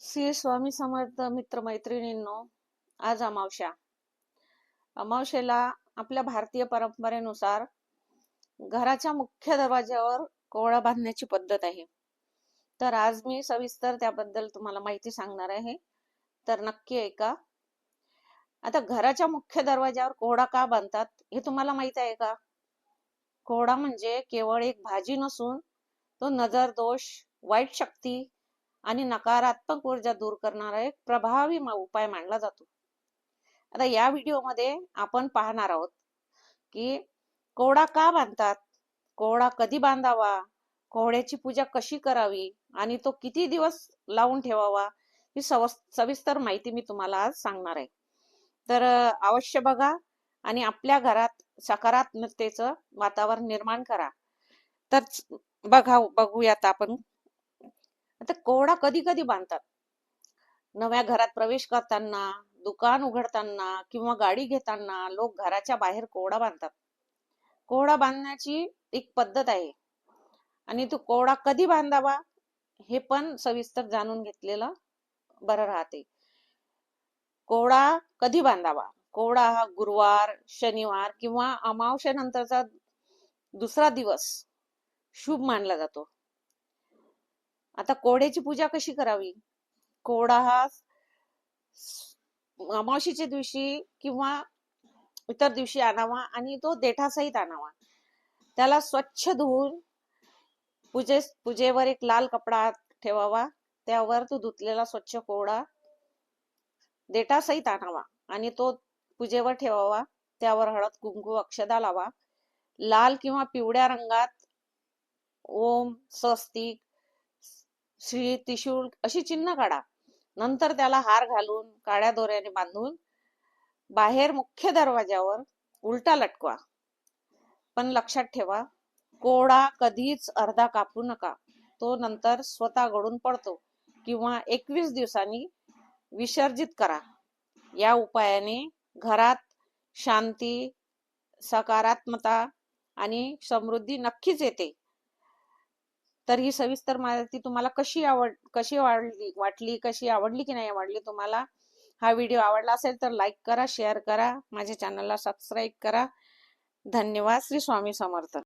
श्री स्वामी समर्थ मित्र मैत्रिणींनो आज अमावश्या अमावशेला आपल्या भारतीय परंपरेनुसार घराच्या मुख्य दरवाज्यावर कोवळा बांधण्याची पद्धत आहे. तर आज मी सविस्तर त्याबद्दल तुम्हाला माहिती सांगणार आहे. तर नक्की ऐका. आता घराच्या मुख्य दरवाज्यावर कोहडा का बांधतात हे तुम्हाला माहीत आहे का? कोहडा म्हणजे केवळ एक भाजी नसून तो नजर दोष वाईट शक्ती आणि नकारात्मक ऊर्जा दूर करणारा एक प्रभावी उपाय मानला जातो. आता या व्हिडिओमध्ये आपण पाहणार आहोत की कोवडा का बांधतात? कोवडा कधी बांधावा? कोवड्याची पूजा कशी करावी? आणि तो किती दिवस लावून ठेवावा? ही सविस्तर माहिती मी तुम्हाला आज सांगणार आहे. तर अवश्य बघा आणि आपल्या घरात सकारात्मकतेचं वातावरण निर्माण करा. तर बघा बघूयात आपण. आता कोहळा कधी कधी बांधतात. नव्या घरात प्रवेश करताना दुकान उघडताना किंवा गाडी घेताना लोक घराच्या बाहेर कोहळा बांधतात. कोहडा बांधण्याची एक पद्धत आहे. आणि तो कोहळा कधी बांधावा हे पण सविस्तर जाणून घेतलेलं बरं राहते. कोहडा कधी बांधावा? कोहडा हा गुरुवार शनिवार किंवा अमावश्यानंतरचा दुसरा दिवस शुभ मानला जातो. आता कोड्याची पूजा कशी करावी? कोडा हा अमावशीच्या दिवशी किंवा इतर दिवशी आणावा आणि तो देठासहित आणावा. त्याला स्वच्छ धुवून पूजे पूजेवर एक लाल कपडा ठेवावा. त्यावर तो धुतलेला स्वच्छ कोडा देठासहित आणावा आणि तो पूजेवर ठेवावा. त्यावर हळद कुंकू अक्षदा लावा. लाल किंवा पिवळ्या रंगात ओम स्वस्तिक श्री त्रिशूळ अशी चिन्ह काढा. नंतर त्याला हार घालून काळ्या दोऱ्याने बांधून बाहेर मुख्य दरवाज्यावर उलटा लटकवा. पण लक्षात ठेवा कोडा कधीच अर्धा कापू नका. तो नंतर स्वतः गळून पडतो किंवा एकवीस दिवसांनी विसर्जित करा. या उपायाने घरात शांती सकारात्मता आणि समृद्धी नक्कीच येते. तर ही सविस्तर माहिती तुम्हाला कशी आवड कशी वाढली वाटली कशी आवडली की नाही आवडली तुम्हाला हा व्हिडिओ आवडला असेल तर लाईक करा शेअर करा माझ्या चॅनलला सबस्क्राईब करा. धन्यवाद. श्री स्वामी समर्थ.